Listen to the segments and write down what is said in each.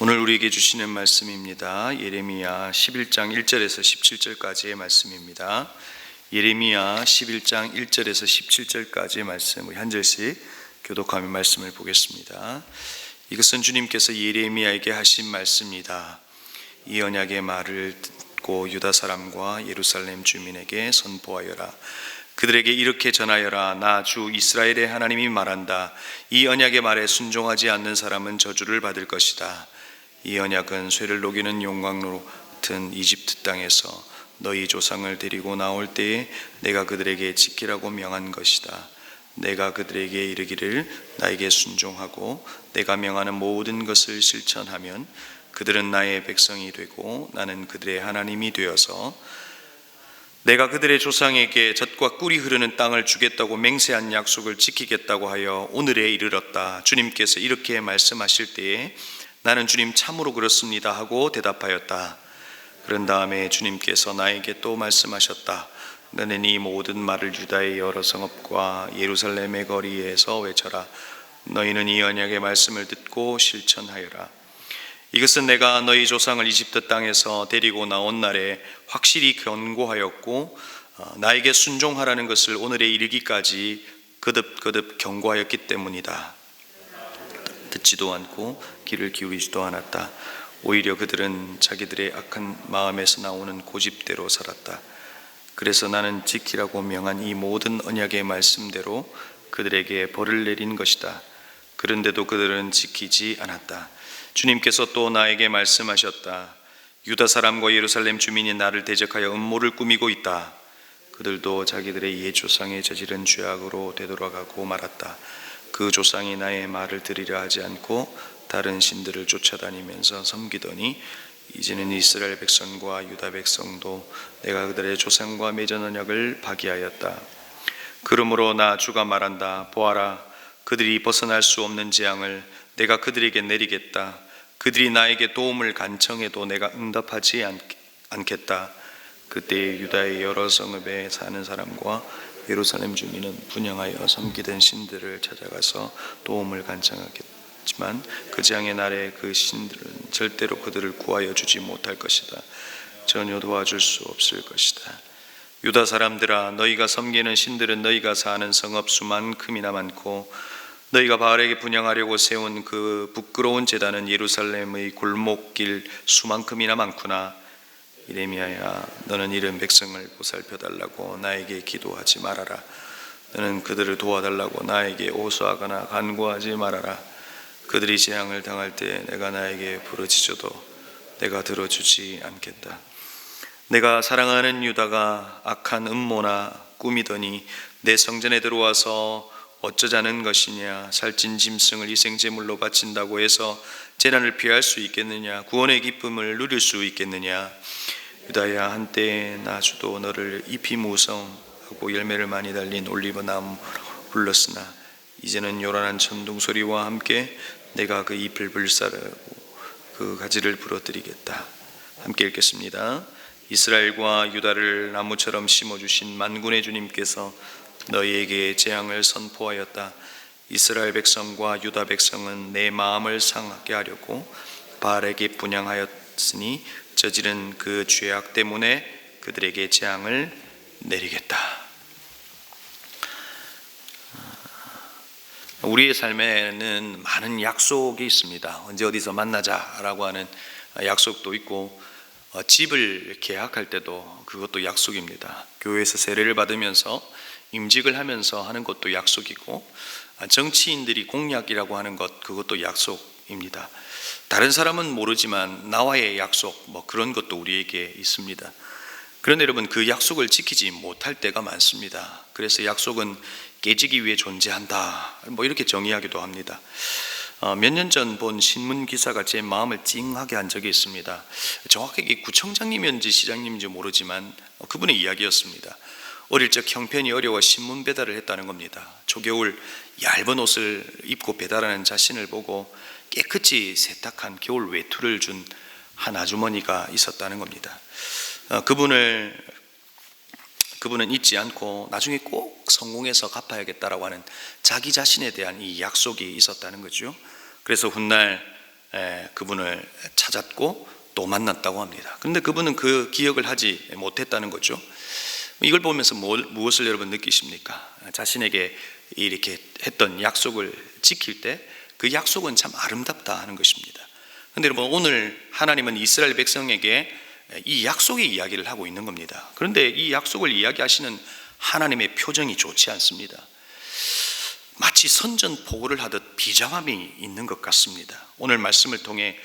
오늘 우리에게 주시는 말씀입니다. 예레미야 11장 1절에서 17절까지의 말씀입니다. 예레미야 11장 1절에서 17절까지의 말씀 우리 한 절씩 교독하며 말씀을 보겠습니다. 이것은 주님께서 예레미야에게 하신 말씀이다. 이 언약의 말을 듣고 유다 사람과 예루살렘 주민에게 선포하여라. 그들에게 이렇게 전하여라. 나 주 이스라엘의 하나님이 말한다. 이 언약의 말에 순종하지 않는 사람은 저주를 받을 것이다. 이 언약은 쇠를 녹이는 용광로 같은 이집트 땅에서 너희 조상을 데리고 나올 때에 내가 그들에게 지키라고 명한 것이다. 내가 그들에게 이르기를 나에게 순종하고 내가 명하는 모든 것을 실천하면 그들은 나의 백성이 되고 나는 그들의 하나님이 되어서 내가 그들의 조상에게 젖과 꿀이 흐르는 땅을 주겠다고 맹세한 약속을 지키겠다고 하여 오늘에 이르렀다. 주님께서 이렇게 말씀하실 때에 나는 주님 참으로 그렇습니다 하고 대답하였다. 그런 다음에 주님께서 나에게 또 말씀하셨다. 너는 이 모든 말을 유다의 여러 성읍과 예루살렘의 거리에서 외쳐라. 너희는 이 언약의 말씀을 듣고 실천하여라. 이것은 내가 너희 조상을 이집트 땅에서 데리고 나온 날에 확실히 경고하였고 어, 나에게 순종하라는 것을 오늘에 이르기까지 거듭거듭 경고하였기 때문이다. 듣지도 않고 귀를 기울이지도 않았다. 오히려 그들은 자기들의 악한 마음에서 나오는 고집대로 살았다. 그래서 나는 지키라고 명한 이 모든 언약의 말씀대로 그들에게 벌을 내린 것이다. 그런데도 그들은 지키지 않았다. 주님께서 또 나에게 말씀하셨다. 유다 사람과 예루살렘 주민이 나를 대적하여 음모를 꾸미고 있다. 그들도 자기들의 옛 조상의 저지른 죄악으로 되돌아가고 말았다. 그 조상이 나의 말을 들으려 하지 않고 다른 신들을 쫓아다니면서 섬기더니 이제는 이스라엘 백성과 유다 백성도 내가 그들의 조상과 맺은 언약을 파기하였다. 그러므로 나 주가 말한다. 보아라, 그들이 벗어날 수 없는 재앙을 내가 그들에게 내리겠다. 그들이 나에게 도움을 간청해도 내가 응답하지 않겠다. 그때 유다의 여러 성읍에 사는 사람과 예루살렘 주민은 분양하여 섬기던 신들을 찾아가서 도움을 간청하겠지만 그 재앙의 날에 그 신들은 절대로 그들을 구하여 주지 못할 것이다. 전혀 도와줄 수 없을 것이다. 유다 사람들아 너희가 섬기는 신들은 너희가 사는 성읍 수만큼이나 많고 너희가 바알에게 분양하려고 세운 그 부끄러운 제단은 예루살렘의 골목길 수만큼이나 많구나. 이레미야야, 너는 이런 백성을 보살펴 달라고 나에게 기도하지 말아라. 너는 그들을 도와달라고 나에게 오수하거나 간구하지 말아라. 그들이 재앙을 당할 때 내가 나에게 부르짖어도 내가 들어주지 않겠다. 내가 사랑하는 유다가 악한 음모나 꾸미더니 내 성전에 들어와서 어쩌자는 것이냐? 살찐 짐승을 희생제물로 바친다고 해서 재난을 피할 수 있겠느냐? 구원의 기쁨을 누릴 수 있겠느냐? 유다야 한때 나주도 너를 잎이 무성하고 열매를 많이 달린 올리브 나무 불렀으나 이제는 요란한 천둥 소리와 함께 내가 그 잎을 불사르고 그 가지를 부러뜨리겠다. 함께 읽겠습니다. 이스라엘과 유다를 나무처럼 심어주신 만군의 주님께서 너희에게 재앙을 선포하였다. 이스라엘 백성과 유다 백성은 내 마음을 상하게 하려고 바알에게 분양하였으니 저지른 그 죄악 때문에 그들에게 재앙을 내리겠다. 우리의 삶에는 많은 약속이 있습니다. 언제 어디서 만나자라고 하는 약속도 있고 어, 집을 계약할 때도 그것도 약속입니다. 교회에서 세례를 받으면서 임직을 하면서 하는 것도 약속이고 아, 정치인들이 공약이라고 하는 것 그것도 약속입니다. 다른 사람은 모르지만 나와의 약속 뭐 그런 것도 우리에게 있습니다. 그런데 여러분 그 약속을 지키지 못할 때가 많습니다. 그래서 약속은 깨지기 위해 존재한다. 뭐 이렇게 정의하기도 합니다. 어, 몇년 전 본 신문 기사가 제 마음을 찡하게 한 적이 있습니다. 정확하게 구청장님인지 시장님인지 모르지만 어, 그분의 이야기였습니다. 어릴 적 형편이 어려워 신문 배달을 했다는 겁니다. 초겨울 얇은 옷을 입고 배달하는 자신을 보고 깨끗이 세탁한 겨울 외투를 준 한 아주머니가 있었다는 겁니다. 어, 그분을 그분은 잊지 않고 나중에 꼭 성공해서 갚아야겠다라고 하는 자기 자신에 대한 이 약속이 있었다는 거죠. 그래서 훗날 에, 그분을 찾았고 또 만났다고 합니다. 그런데 그분은 그 기억을 하지 못했다는 거죠. 이걸 보면서 뭘, 무엇을 여러분 느끼십니까? 자신에게 이렇게 했던 약속을 지킬 때 그 약속은 참 아름답다 하는 것입니다. 근데 여러분 오늘 하나님은 이스라엘 백성에게 이 약속의 이야기를 하고 있는 겁니다. 그런데 이 약속을 이야기하시는 하나님의 표정이 좋지 않습니다. 마치 선전포고를 하듯 비장함이 있는 것 같습니다. 오늘 말씀을 통해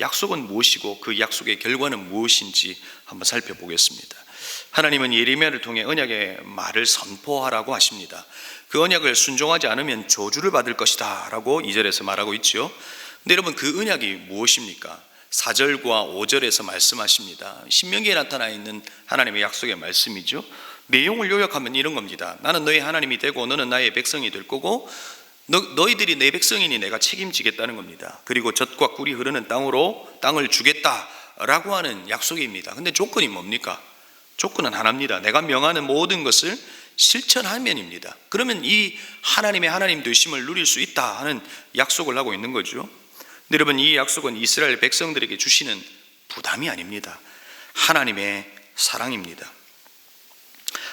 약속은 무엇이고 그 약속의 결과는 무엇인지 한번 살펴보겠습니다. 하나님은 예레미야를 통해 언약의 말을 선포하라고 하십니다. 그 언약을 순종하지 않으면 저주를 받을 것이다 라고 2절에서 말하고 있지요. 근데 여러분 그 언약이 무엇입니까? 4절과 5절에서 말씀하십니다. 신명기에 나타나 있는 하나님의 약속의 말씀이죠. 내용을 요약하면 이런 겁니다. 나는 너희 하나님이 되고 너는 나의 백성이 될 거고 너, 너희들이 내 백성이니 내가 책임지겠다는 겁니다. 그리고 젖과 꿀이 흐르는 땅으로 땅을 주겠다라고 하는 약속입니다. 근데 조건이 뭡니까? 조건은 하나입니다. 내가 명하는 모든 것을 실천하면입니다. 그러면 이 하나님의 하나님 되심을 누릴 수 있다 하는 약속을 하고 있는 거죠. 근데 여러분 이 약속은 이스라엘 백성들에게 주시는 부담이 아닙니다. 하나님의 사랑입니다.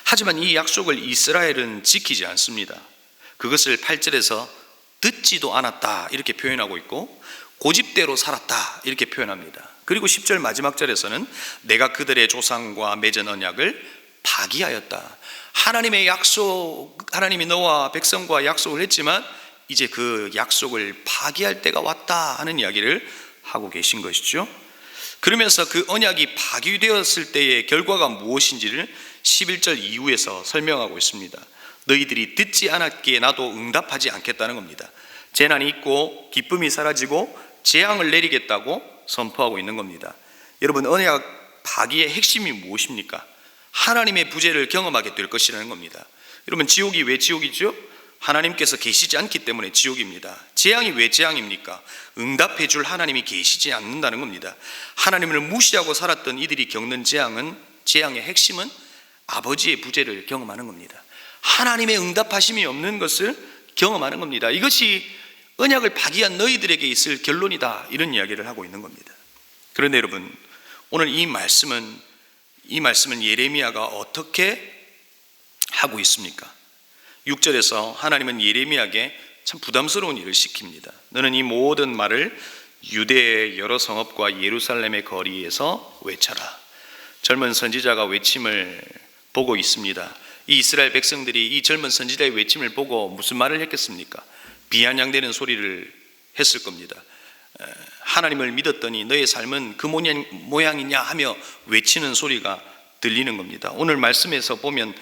하지만 이 약속을 이스라엘은 지키지 않습니다. 그것을 8절에서 듣지도 않았다 이렇게 표현하고 있고 고집대로 살았다 이렇게 표현합니다. 그리고 10절 마지막 절에서는 내가 그들의 조상과 맺은 언약을 파기하였다. 하나님의 약속, 하나님이 너와 백성과 약속을 했지만 이제 그 약속을 파기할 때가 왔다 하는 이야기를 하고 계신 것이죠. 그러면서 그 언약이 파기되었을 때의 결과가 무엇인지를 11절 이후에서 설명하고 있습니다. 너희들이 듣지 않았기에 나도 응답하지 않겠다는 겁니다. 재난이 있고 기쁨이 사라지고 재앙을 내리겠다고 선포하고 있는 겁니다. 여러분 언약 파기의 핵심이 무엇입니까? 하나님의 부재를 경험하게 될 것이라는 겁니다. 여러분 지옥이 왜 지옥이죠? 하나님께서 계시지 않기 때문에 지옥입니다. 재앙이 왜 재앙입니까? 응답해 줄 하나님이 계시지 않는다는 겁니다. 하나님을 무시하고 살았던 이들이 겪는 재앙은 재앙의 핵심은 아버지의 부재를 경험하는 겁니다. 하나님의 응답하심이 없는 것을 경험하는 겁니다. 이것이 언약을 파기한 너희들에게 있을 결론이다. 이런 이야기를 하고 있는 겁니다. 그런데 여러분, 오늘 이 말씀은 이 말씀은 예레미야가 어떻게 하고 있습니까? 6절에서 하나님은 예레미야에게 참 부담스러운 일을 시킵니다. 너는 이 모든 말을 유대의 여러 성읍과 예루살렘의 거리에서 외쳐라. 젊은 선지자가 외침을 보고 있습니다. 이 이스라엘 백성들이 이 젊은 선지자의 외침을 보고 무슨 말을 했겠습니까? 비아냥대는 소리를 했을 겁니다. 하나님을 믿었더니 너의 삶은 그 모양, 모양이냐 하며 외치는 소리가 들리는 겁니다. 오늘 말씀에서 보면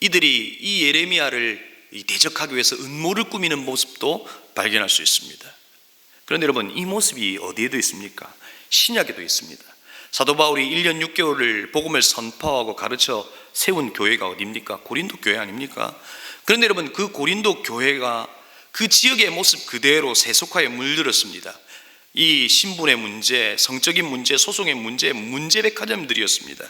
이들이 이 예레미야를 대적하기 위해서 음모를 꾸미는 모습도 발견할 수 있습니다. 그런데 여러분 이 모습이 어디에도 있습니까? 신약에도 있습니다. 사도 바울이 1년 6개월을 복음을 선포하고 가르쳐 세운 교회가 어디입니까? 고린도 교회 아닙니까? 그런데 여러분 그 고린도 교회가 그 지역의 모습 그대로 세속화에 물들었습니다. 이 신분의 문제, 성적인 문제, 소송의 문제, 문제 백화점들이었습니다.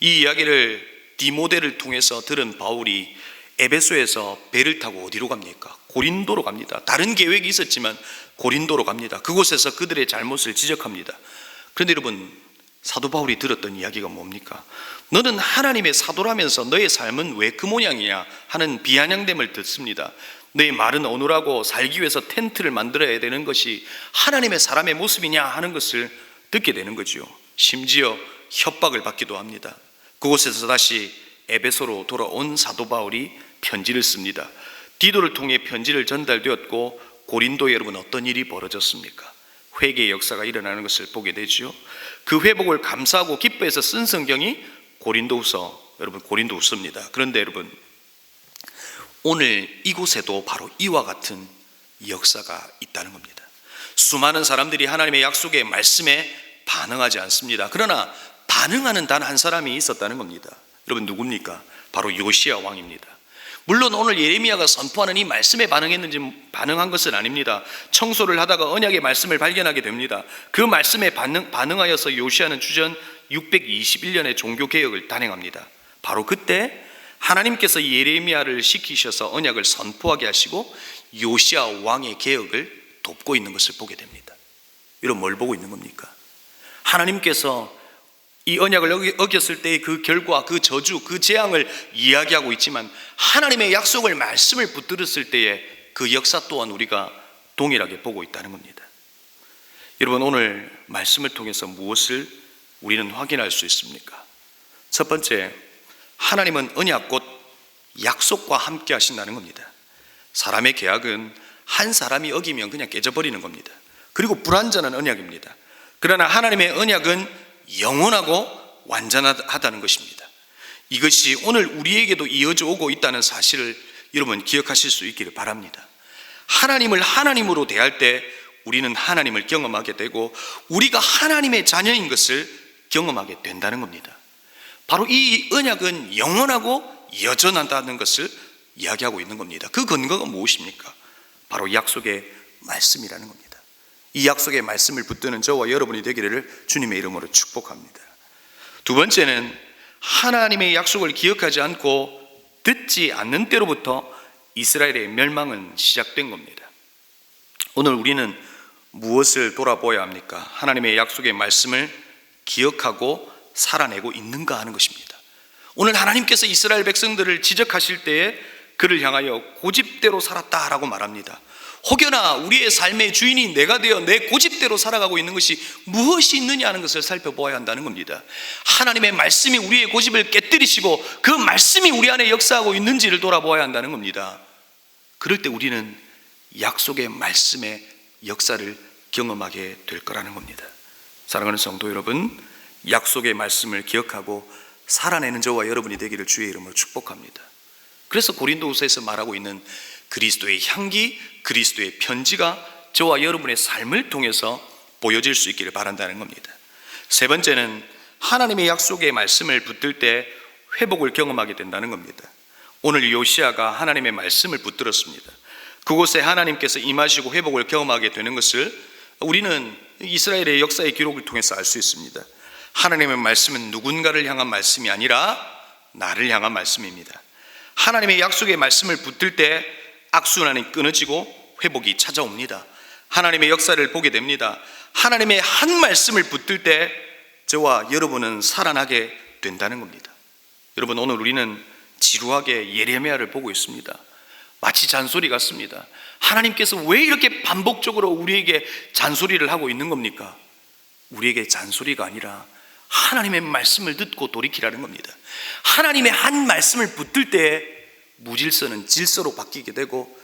이 이야기를 디모데를 통해서 들은 바울이 에베소에서 배를 타고 어디로 갑니까? 고린도로 갑니다. 다른 계획이 있었지만 고린도로 갑니다. 그곳에서 그들의 잘못을 지적합니다. 그런데 여러분 사도 바울이 들었던 이야기가 뭡니까? 너는 하나님의 사도라면서 너의 삶은 왜 그 모양이냐 하는 비아냥됨을 듣습니다. 너의 말은 어느라고 살기 위해서 텐트를 만들어야 되는 것이 하나님의 사람의 모습이냐 하는 것을 듣게 되는 거지요. 심지어 협박을 받기도 합니다. 그곳에서 다시 에베소로 돌아온 사도 바울이 편지를 씁니다. 디도를 통해 편지를 전달되었고 고린도 여러분 어떤 일이 벌어졌습니까? 회개의 역사가 일어나는 것을 보게 되죠. 그 회복을 감사하고 기뻐해서 쓴 성경이 고린도후서 여러분 고린도후서입니다. 그런데 여러분 오늘 이곳에도 바로 이와 같은 역사가 있다는 겁니다. 수많은 사람들이 하나님의 약속의 말씀에 반응하지 않습니다. 그러나 반응하는 단 한 사람이 있었다는 겁니다. 여러분 누굽니까? 바로 요시야 왕입니다. 물론 오늘 예레미야가 선포하는 이 말씀에 반응했는지 반응한 것은 아닙니다. 청소를 하다가 언약의 말씀을 발견하게 됩니다. 그 말씀에 반응, 반응하여서 요시야는 주전 621년의 종교 개혁을 단행합니다. 바로 그때 하나님께서 예레미야를 시키셔서 언약을 선포하게 하시고 요시야 왕의 개혁을 돕고 있는 것을 보게 됩니다. 여러분 뭘 보고 있는 겁니까? 하나님께서 이 언약을 어겼을 때의 그 결과, 그 저주, 그 재앙을 이야기하고 있지만 하나님의 약속을 말씀을 붙들었을 때의 그 역사 또한 우리가 동일하게 보고 있다는 겁니다. 여러분 오늘 말씀을 통해서 무엇을 우리는 확인할 수 있습니까? 첫 번째, 하나님은 언약 곧 약속과 함께 하신다는 겁니다. 사람의 계약은 한 사람이 어기면 그냥 깨져버리는 겁니다. 그리고 불완전한 언약입니다. 그러나 하나님의 언약은 영원하고 완전하다는 것입니다. 이것이 오늘 우리에게도 이어져 오고 있다는 사실을 여러분 기억하실 수 있기를 바랍니다. 하나님을 하나님으로 대할 때 우리는 하나님을 경험하게 되고 우리가 하나님의 자녀인 것을 경험하게 된다는 겁니다. 바로 이 언약은 영원하고 여전하다는 것을 이야기하고 있는 겁니다. 그 근거가 무엇입니까? 바로 약속의 말씀이라는 겁니다. 이 약속의 말씀을 붙드는 저와 여러분이 되기를 주님의 이름으로 축복합니다. 두 번째는 하나님의 약속을 기억하지 않고 듣지 않는 때로부터 이스라엘의 멸망은 시작된 겁니다. 오늘 우리는 무엇을 돌아보아야 합니까? 하나님의 약속의 말씀을 기억하고 살아내고 있는가 하는 것입니다. 오늘 하나님께서 이스라엘 백성들을 지적하실 때에 그를 향하여 고집대로 살았다라고 말합니다. 혹여나 우리의 삶의 주인이 내가 되어 내 고집대로 살아가고 있는 것이 무엇이 있느냐 하는 것을 살펴보아야 한다는 겁니다. 하나님의 말씀이 우리의 고집을 깨뜨리시고 그 말씀이 우리 안에 역사하고 있는지를 돌아보아야 한다는 겁니다. 그럴 때 우리는 약속의 말씀의 역사를 경험하게 될 거라는 겁니다. 사랑하는 성도 여러분, 약속의 말씀을 기억하고 살아내는 저와 여러분이 되기를 주의 이름으로 축복합니다. 그래서 고린도후서에서 말하고 있는 그리스도의 향기, 그리스도의 편지가 저와 여러분의 삶을 통해서 보여질 수 있기를 바란다는 겁니다. 세 번째는 하나님의 약속의 말씀을 붙들 때 회복을 경험하게 된다는 겁니다. 오늘 요시아가 하나님의 말씀을 붙들었습니다. 그곳에 하나님께서 임하시고 회복을 경험하게 되는 것을 우리는 이스라엘의 역사의 기록을 통해서 알 수 있습니다. 하나님의 말씀은 누군가를 향한 말씀이 아니라 나를 향한 말씀입니다. 하나님의 약속의 말씀을 붙들 때 악순환이 끊어지고 회복이 찾아옵니다. 하나님의 역사를 보게 됩니다. 하나님의 한 말씀을 붙들 때 저와 여러분은 살아나게 된다는 겁니다. 여러분 오늘 우리는 지루하게 예레미야를 보고 있습니다. 마치 잔소리 같습니다. 하나님께서 왜 이렇게 반복적으로 우리에게 잔소리를 하고 있는 겁니까? 우리에게 잔소리가 아니라 하나님의 말씀을 듣고 돌이키라는 겁니다. 하나님의 한 말씀을 붙들 때 무질서는 질서로 바뀌게 되고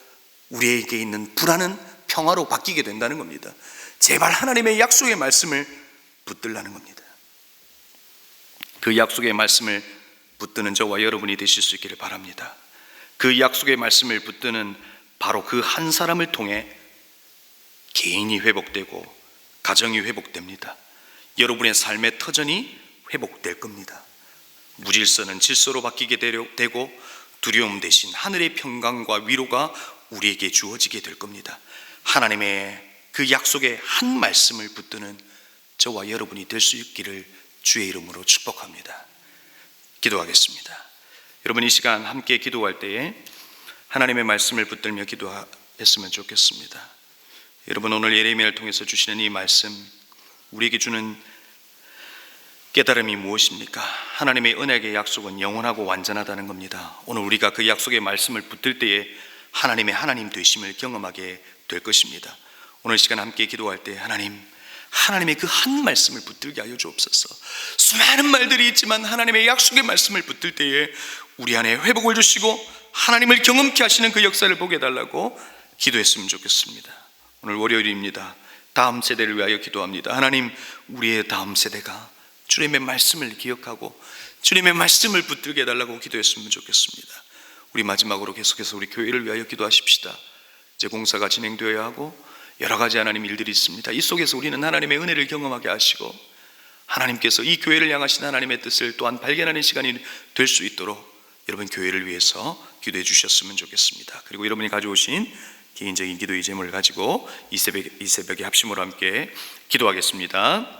우리에게 있는 불안은 평화로 바뀌게 된다는 겁니다. 제발 하나님의 약속의 말씀을 붙들라는 겁니다. 그 약속의 말씀을 붙드는 저와 여러분이 되실 수 있기를 바랍니다. 그 약속의 말씀을 붙드는 바로 그 한 사람을 통해 개인이 회복되고 가정이 회복됩니다. 여러분의 삶의 터전이 회복될 겁니다. 무질서는 질서로 바뀌게 되고 두려움 대신 하늘의 평강과 위로가 우리에게 주어지게 될 겁니다. 하나님의 그 약속의 한 말씀을 붙드는 저와 여러분이 될 수 있기를 주의 이름으로 축복합니다. 기도하겠습니다. 여러분 이 시간 함께 기도할 때에 하나님의 말씀을 붙들며 기도했으면 좋겠습니다. 여러분 오늘 예레미야를 통해서 주시는 이 말씀 우리에게 주는 깨달음이 무엇입니까? 하나님의 은혜의 약속은 영원하고 완전하다는 겁니다. 오늘 우리가 그 약속의 말씀을 붙들 때에 하나님의 하나님 되심을 경험하게 될 것입니다. 오늘 시간 함께 기도할 때 하나님 하나님의 그 한 말씀을 붙들게 하여 주옵소서. 수많은 말들이 있지만 하나님의 약속의 말씀을 붙들 때에 우리 안에 회복을 주시고 하나님을 경험케 하시는 그 역사를 보게 해달라고 기도했으면 좋겠습니다. 오늘 월요일입니다. 다음 세대를 위하여 기도합니다. 하나님, 우리의 다음 세대가 주님의 말씀을 기억하고 주님의 말씀을 붙들게 해달라고 기도했으면 좋겠습니다. 우리 마지막으로 계속해서 우리 교회를 위하여 기도하십시다. 이제 공사가 진행되어야 하고 여러 가지 하나님 일들이 있습니다. 이 속에서 우리는 하나님의 은혜를 경험하게 하시고 하나님께서 이 교회를 향하신 하나님의 뜻을 또한 발견하는 시간이 될 수 있도록 여러분 교회를 위해서 기도해 주셨으면 좋겠습니다. 그리고 여러분이 가져오신 개인적인 기도의 제목을 가지고 이 새벽 이 새벽에 합심으로 함께 기도하겠습니다.